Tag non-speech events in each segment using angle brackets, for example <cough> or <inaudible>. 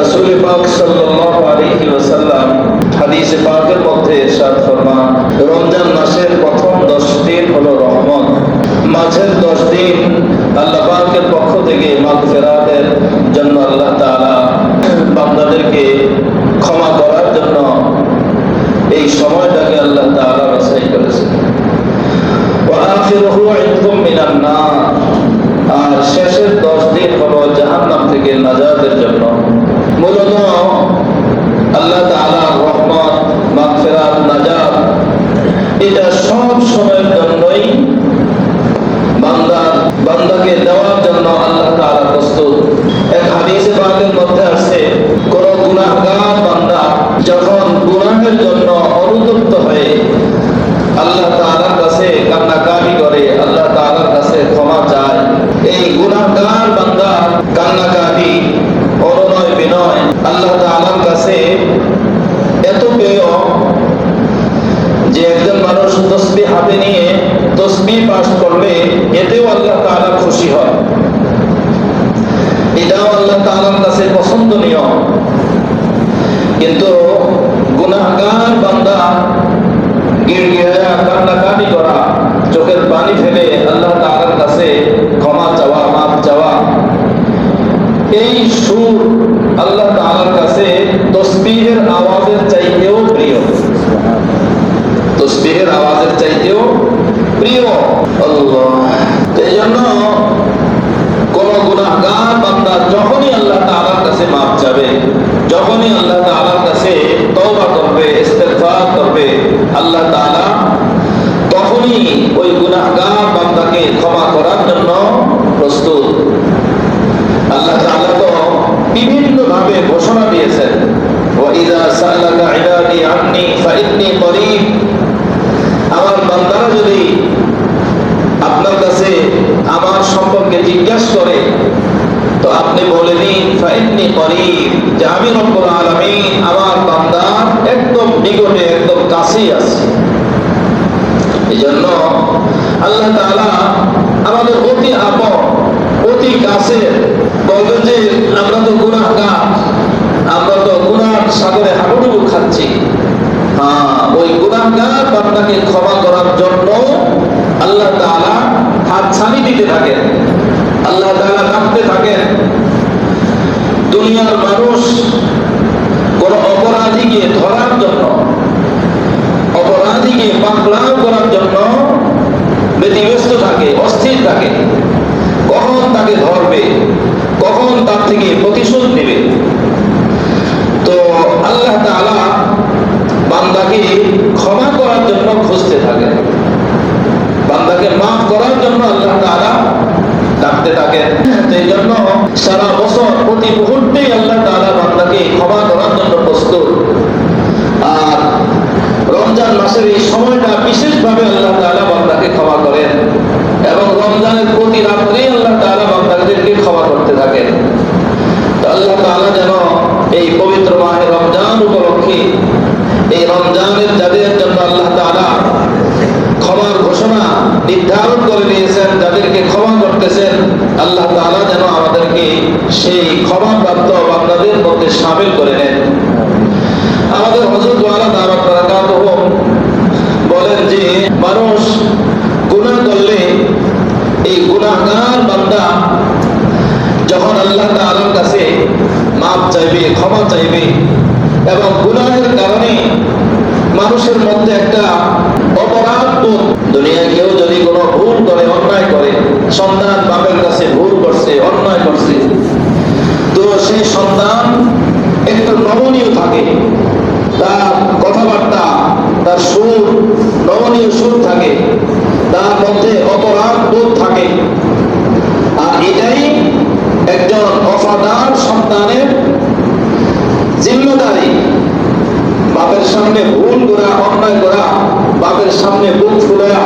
রাসূল পাক সাল্লাল্লাহু আলাইহি ওয়াসাল্লাম হাদিসে পাকের মধ্যে ইরশাদ ফরমান রমজান মাসের প্রথম 10 দিন হলো রহমত মাঝের 10 দিন আল্লাহ পাকের পক্ষ থেকে মাগফিরাতের জন্য আল্লাহ তাআলা বান্দাদেরকে ক্ষমা করার জন্য এই সময়টাকে আল্লাহ তাআলা বাছাই করেছেন وآخره عتق من النار আর শেষের দশ দিন হলো জাহান্নাম থেকে নাজাতের জন্য বান্দাকে দেওয়ার জন্য আল্লাহ তাআলা প্রস্তুত। এক হাদিসে পাকের মধ্যে আছে কোন গুনাহগার বান্দা যখন গুনাহের জন্য অনুতপ্ত হয়ে, আল্লাহ তাআলার কাছে কান্নাকাটি করে, আল্লাহ তাআলার কাছে ক্ষমা চায়। এই গুনাহগার বান্দা কান্নাকাটি, অনুনয় বিনয় আল্লাহ তাআলার কাছে এত প্রিয় যে একজন মানুষ তসবি হাতে নিয়ে তসবি পাঠ করলে এতেও আল্লাহ খুশি হয়। এটাও আল্লাহ তাআলার কাছে পছন্দনীয়। কিন্তু গুনাহগার বান্দা গিড়গিড়ায়া করা, চোখের পানি ফেলে আল্লাহ তাআলার কাছে ক্ষমা চাওয়া, মাফ চাওয়া, এই সুর আল্লাহ তাআলার কাছে তসবিহের আওয়াজের চাইতেও প্রিয়। তসবিহের আওয়াজের চাইতেও প্রিয় আল্লাহ এই জন্য কোন গুনাহগার বান্দা যখনই আল্লাহ তাআলার কাছে মাফ চাবে যখনই আল্লাহ তাআলার কাছে তওবা করবে, ইস্তেগফার করবে, আল্লাহ তাআলা তখনই ওই গুনাহগার বান্দাকে ক্ষমা করার জন্য প্রস্তুত। আল্লাহ তাআলা তো বিভিন্ন ভাবে ঘোষণা দিয়েছেন আমার সম্পর্কে জিজ্ঞাসা করে তো আপনি বলে দিন, ফাইন্নি করিব, যে আমি রব্বুল আলামিন আমার বান্দা একদম নিকটে, একদম কাছেই আছে। এই জন্য আল্লাহ তাআলা আমাদের অতি আপন অতি কাছে বলবেন যে আমরা তো গুনাহগার আমরা তো গুনার সাগরে হাবুডুবু খাচ্ছি হ্যাঁ ওই গুনাহগার বান্দাকে ক্ষমা করার জন্য আল্লাহ তাআলা হাত ছানি দিতে থাকেন আল্লাহ তাআলা ডাকতে থাকেন দুনিয়ার মানুষ কোন অপরাধীকে ধরার জন্য অপরাধীকে পাকড়াও করার জন্য ব্যতিব্যস্ত থাকে থাকে কখন তাকে ধরবে? কখন তার থেকে প্রতিশোধ নেবে? তো আল্লাহ বান্দাকে ক্ষমা করার জন্য খুঁজতে থাকেন। বান্দাকে মাফ করার জন্য আল্লাহ তাআলা ডাকতে থাকেন। এই জন্য সারা বছর, প্রতি মুহূর্তেই আল্লাহ তাআলা বান্দাকে ক্ষমা করার জন্য প্রস্তুত। আর রমজান মাসের এই সময়টা বিশেষভাবে আল্লাহ তাআলা বান্দাকে ক্ষমা করেন এবং রমজানের প্রতি রাত্রেই আল্লাহ তাআলা বান্দাদেরকে ক্ষমা করতে থাকেন। আল্লাহ তাআলা যেন এই পবিত্র মাহে রমজান উপলক্ষে এই রমজানের যাদের জন্য আল্লাহ তাআলা ক্ষমার ঘোষণা নির্ধারণ করে নিয়েছেন যাদেরকে ক্ষমা করতেছেন, আল্লাহ তাআলা যেন আমাদেরকে সেই ক্ষমা প্রাপ্ত বান্দাদের মধ্যে সামিল করে নেন। আমাদের হযরত ওয়ালা দাওয়াত বলেন যে, মানুষ এই বান্দা। যখন আল্লাহ তাআলার কাছে মাপ চাইবে, ক্ষমা চাইবে এবং গুনাহের কারণে মানুষের মধ্যে একটা অপরাধ দুনিয়া কেউ যদি কোনো ভুল করে, অন্যায় করে, সন্তান বাপের কাছে ভুল করছে অন্যায় করছে তো সেই সন্তান একটু নমনীয় থাকে তার কথাবার্তা তার সুর নমনীয় সুর থাকে তার মধ্যে অপরাধ বোধ থাকে আর এটাই একজন অফাদার সন্তানের জিম্মেদারি বাপের সামনে ভুল করা অন্যায় করা বাপের সামনে বুক ফুলা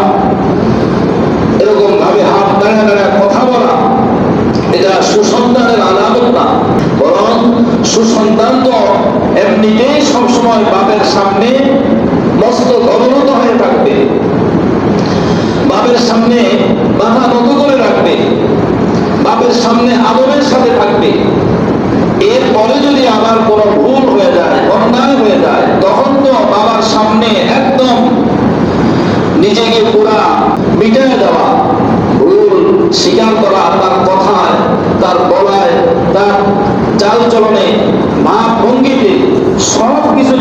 এরকম ভাবে হাত দাঁড়া দাঁড়া কথা বলা এটা সুসন্তানের আলামত না বরং সুসন্তান তো এমনিতেই সবসময় বাপের সামনে মস্ত অবনত হয়ে থাকবে। বাপের সামনে মাথা নত করে রাখবে। বাপের সামনে আদবের সাথে থাকবে। এরপরে যদি আবার কোনো ভুল হয়ে যায়, অন্যায় হয়ে যায়, তখন তো বাবার সামনে একদম নিজেকে পুরা মিটায় দেওয়া, ভুল স্বীকার করা, তার কথায়, তার বলায় তার চাল চলনে মা ভঙ্গিতে সব কিছুতে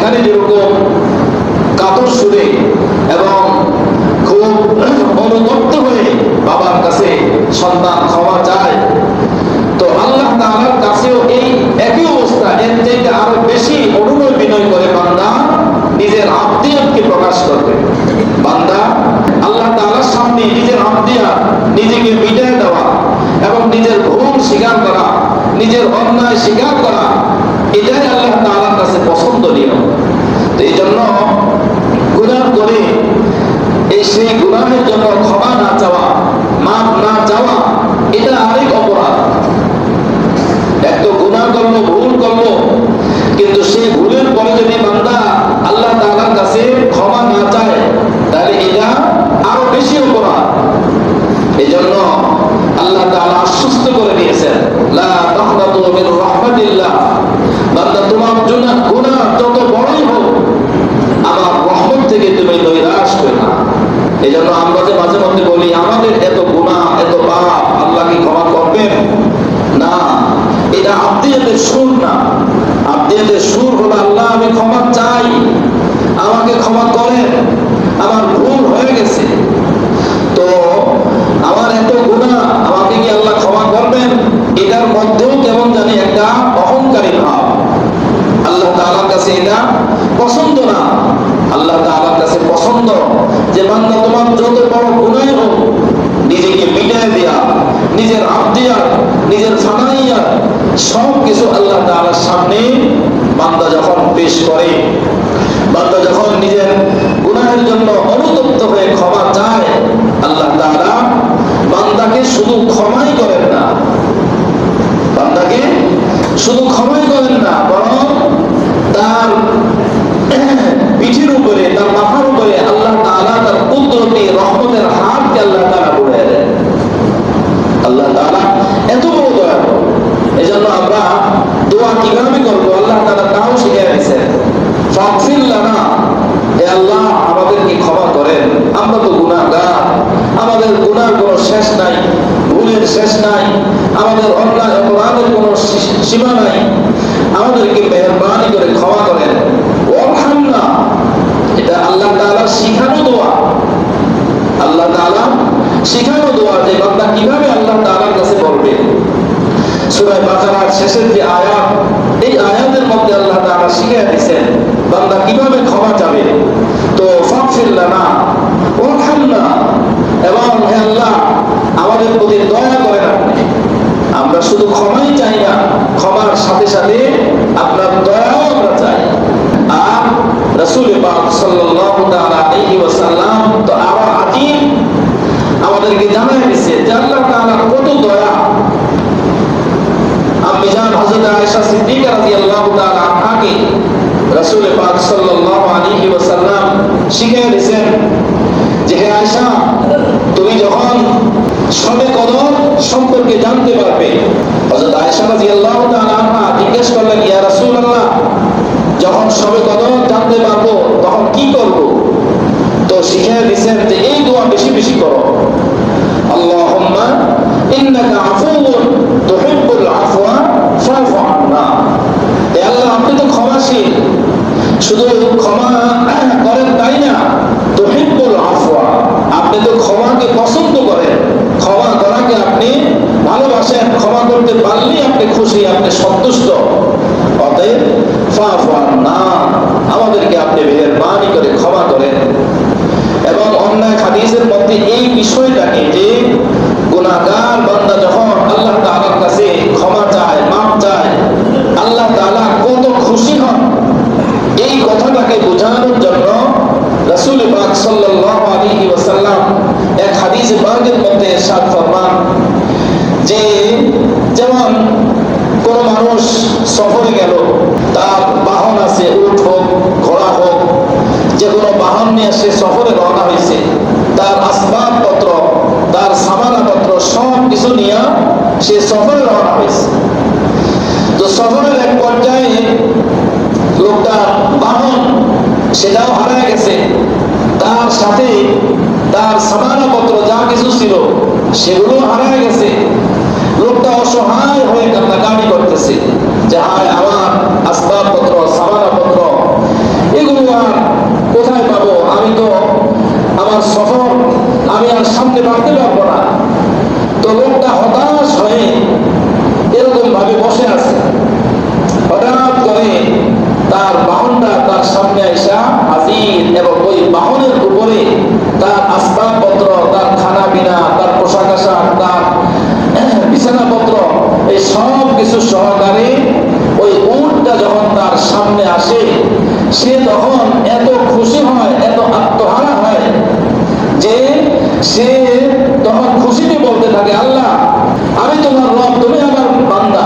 కానీ এই জন্য আমরা যে মাঝে মধ্যে বলি, আমাদের এত গুনাহ, এত পাপ, আল্লাহ কি ক্ষমা করবেন? না, এটা আত্মীয়দের সুর না। আত্মীয়দের সুর হলো, আল্লাহ, আমি ক্ষমা চাই। আমাকে ক্ষমা করেন। আমার ভুল হয়ে গেছে। তো আমার এত গুণা আমাকে কি আল্লাহ ক্ষমা করবেন? এটার মধ্যেও কেমন জানি একটা অহংকারী ভাব। আল্লাহ তাআলার কাছে এটা পছন্দ না। আল্লাহ তাআলার কাছে পছন্দ যে বান্দা তোমার যত বড় গুনাহ হোক নিজেকে মিটায় দেয়া নিজের আবদিয়া নিজের ফানাইয়া সব কিছু আল্লাহ তাআলার সামনে বান্দা যখন পেশ করে বান্দা যখন নিজের গুনাহের জন্য অনুতপ্ত হয়ে ক্ষমা চায় আল্লাহ তাআলা বান্দাকে শুধু ক্ষমাই করেন না বান্দাকে শুধু ক্ষমাই করেন না বরং তার পিঠের উপরে তার মাথার উপরে আল্লাহ তাআলা তার কুদরতি রহমতের হাতকে আল্লাহ তাআলা বুড়ে দেন আল্লাহ তাআলা এত বড় দয়া এই জন্য আমরা দোয়া কীভাবে করব আল্লাহ তাআলা তাও শিখিয়ে দিয়েছেন ফাগফির লানা হে আল্লাহ আমাদেরকে ক্ষমা করেন আমরা তো গুনাহগার আমাদের গুনার কোনো শেষ নাই ভুলের শেষ নাই আমাদের অন্যায় অপরাধের কোনো সীমা নাই। আমাদেরকে মেহরবানি করে ক্ষমা করেন ওরহামনা এটা আল্লাহ তাআলা শিখানো দোয়া আল্লাহ তাআলা শিখানো দোয়া যে বান্দা কীভাবে আল্লাহ তাআলার কাছে বলবে সূরা বাকারার শেষের যে আয়াত এই আয়াতের মধ্যে আল্লাহ তাআলা শিখিয়ে দিয়েছেন বান্দা কীভাবে ক্ষমা চাবে তো ফাগফির লানা ওরহামনা এবং হে আল্লাহ আমাদের প্রতি দয়া করেন আমরা শুধু ক্ষমাই চাই না ক্ষমার সাথে সাথে আপনার দয়াও আমরা চাই আর রাসূল পাক সাল্লাল্লাহু তাআলা আলাইহি ওয়াসাল্লাম তো আরও আজীব আমাদেরকে জানাই দিয়েছে যে আল্লাহ তাআলা কত দয়া আম্মি জান হযরত আয়েশা সিদ্দিকা রাদিয়াল্লাহু তাআলা আনহাকে রাসূল পাক সাল্লাল্লাহু আলাইহি ওয়াসাল্লাম শিখিয়ে দিয়েছেন যে হে আয়েশা তুমি যখন সবে কদর সম্পর্কে জানতে পারবে হযরত আয়েশা রাদিয়াল্লাহু তাআলা আনহা জিজ্ঞেস করলেন ইয়া রাসূলুল্লাহ যখন সবে কদর জানতে পারব তখন কি করব? তো শিখিয়ে দিয়েছেন যে এই দোয়া বেশি বেশি করো। আপনি তো ক্ষমা পছন্দ করেন। ক্ষমা আপনি ভালোবাসেন। ক্ষমা করতে পারলেই আপনি খুশি, আপনি সন্তুষ্ট। অতএব ফাফু আন্না আমাদেরকে আপনি মেহেরবানি করে ক্ষমা করেন এবং অন্যায় হাদিসের মধ্যে এই বিষয়টাকে যে গুনাহগার বান্দা যখন আল্লাহ তাআলার কাছে ক্ষমা চায় মাফ চায় আল্লাহ তাআলা কত খুশি হন এই কথাটাকে বোঝানোর জন্য রাসূল পাক সাল্লাল্লাহু আলাইহি ওয়াসাল্লাম সফরে গেল। তার বাহন আছে উঠ হোক, ঘোড়া হোক, যে কোনো বাহন নিয়ে সে সফরে রওনা হয়েছে। তার আসবাবপত্র, তার সামানাপত্র, সব কিছু নিয়ে সে সফরে রওনা হয়েছে। তো সফরের এক পর্যায়ে লোকটা বাহন, সেটাও হারায় গেছে। তার সাথে তার সামানাপত্র, যা কিছু ছিল সেগুলো হারায় গেছে। লোকটা অসহায় হয়ে কান্নাকাটি করতেছে। যে হায়, আমার আসবাবপত্র সামানাপত্র এগুলো আর কোথায় পাবো? আমি তো আমার সফর, আমি আর সামনে বাড়তে পারব না। তো লোকটা হতাশ হয়ে এরকম ভাবে বসে আছে। হঠাৎ করে তার বাহনটা তার সামনে আসা হাজির এবং ওই বাহনের উপরে তার আসবাবপত্র, তার খানা পিনা তার পোশাক আশাক, তার বিছানাপত্র এই সব কিছু সহকারে ওই উটটা যখন তার সামনে আসে, সে তখন এত খুশি হয়, এত আত্মহারা হয় যে সে তখন খুশিতে বলতে থাকে, আল্লাহ আমি তোমার রব তুমি আমার বান্দা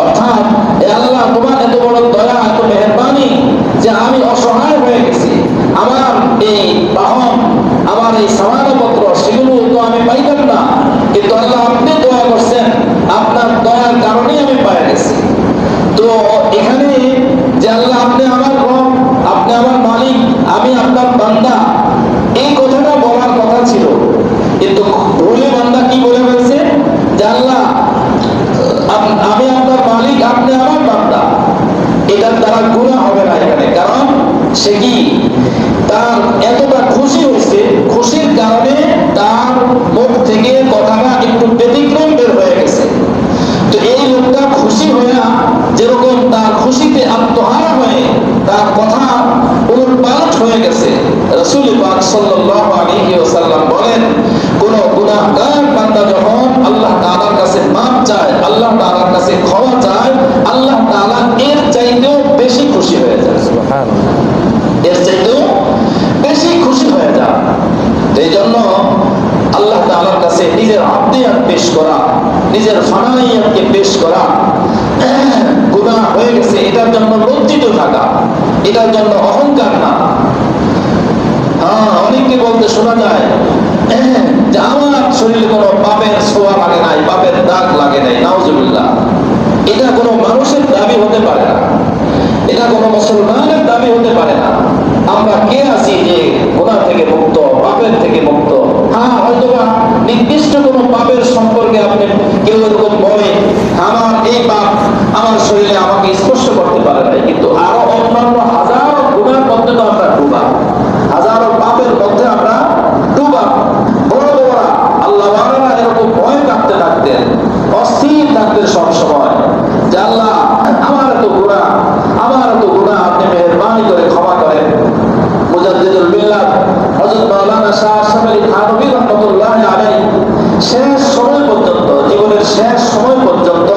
অর্থাৎ এ আল্লাহ তোমার এত বড় দয়া এত মেহরবানি যে আমি অসহায় হয়ে গেছি আমার এই বাহন আমার এই সামানপত্র সেগুলো তো আমি পাইতাম না কিন্তু আল্লাহ আপনি দয়া করছেন আপনার দয়ার কারণেই আমি পাই গেছি তো এখানে যে আল্লাহ আপনি আমার রব আপনি আমার মালিক আমি আপনার বান্দা এই কথাটা বলার কথা ছিল কিন্তু ভুলে বান্দা কি বলে ফেলছে যে আল্লাহ আপ- আমি আপনার মালিক আপনি আমার বান্দা এটার দ্বারা গুণা হবে না এখানে কারণ সে কি তার এতটা খুশি হয়েছে খুশির কারণে তার থেকে কথাটা একটু ব্যতিক্রম বের হয়ে গেছে। তো এই লোকটা খুশি হয়ে যেরকম তার খুশিতে আত্মহারা হয়ে তার কথা উলটপালট হয়ে গেছে। রাসূল পাক সাল্লাল্লাহু বলেন, কোন গুনাহগার বান্দা যখন আল্লাহ তাআলার কাছে মাপ চায়, আল্লাহ তাআলার কাছে ক্ষমা চায়, আল্লাহ তাআলা এর চাইতেও বেশি খুশি হয়ে যায় তো এই জন্য আল্লাহ তাআলার কাছে নিজের আত্মীয়াত পেশ করা, নিজের ফানাইয়াতকে পেশ করা। <clears throat> গুনাহ হয়ে গেছে, এটার জন্য লজ্জিত থাকা, এটার জন্য অহংকার না। হ্যাঁ অনেককে বলতে শোনা যায়, <clears throat> যে আমার শরীরে কোনো পাপের ছোঁয়া লাগে নাই, পাপের দাগ লাগে নাই এটা কোনো মানুষের দাবি হতে পারে না। এটা কোনো মুসলমানের দাবি হতে পারে না। আমরা কে আছি যে গুনাহ থেকে মুক্ত, পাপের থেকে মুক্ত হ্যাঁ হয়তো বা নির্দিষ্ট কোনো পাপের সম্পর্কে আপনি কেউ এরকম আমার এই পাপ আমার শরীরে আমাকে স্পর্শ করতে পারে নাই, কিন্তু আরও অন্যান্য হাজারো গুণের মধ্যে তো আমরা ডুবা। হাজারো পাপের মধ্যে আমরা ডুবা। শেষ সময় পর্যন্ত, জীবনের শেষ সময় পর্যন্ত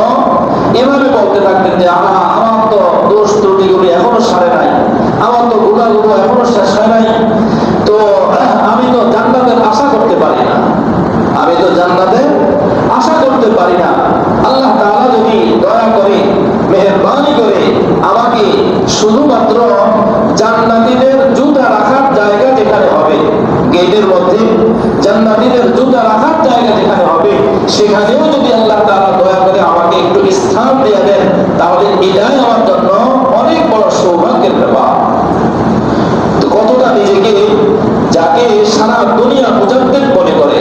এভাবে বলতে থাকতেন যে, আহা, আমার তো দোষ ত্রুটিগুলো এখনও সারে নাই। আমার তো গুণাগুলো এখনও শেষ হয় নাই। তো, আমি তো জান্নাতের আশা করতে পারি না। আমি তো জান্নাতের আশা করতে পারি না। আল্লাহ তাআলা যদি দয়া করে, মেহেরবানি করে আমাকে শুধুমাত্র জান্নাতীদের জুতা রাখার জায়গা যেখানে হবে, গেটের মধ্যে জান্নাতীদের জুতা রাখার জায়গা যেখানে হবে সেখানেও যদি আল্লাহ তাআলা দয়া করে আমাকে একটু স্থান দিয়ে দেন, তাহলে এটাই আমার জন্য অনেক বড় সৌভাগ্যের ব্যাপার। কতটা নিজেকে, যাকে সারা দুনিয়া মনে করে,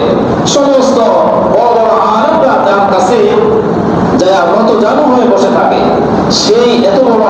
সমস্ত বড় বড় আলেমরা যার কাছে যারা মতো জানু হয়ে বসে থাকে, সেই এত বড়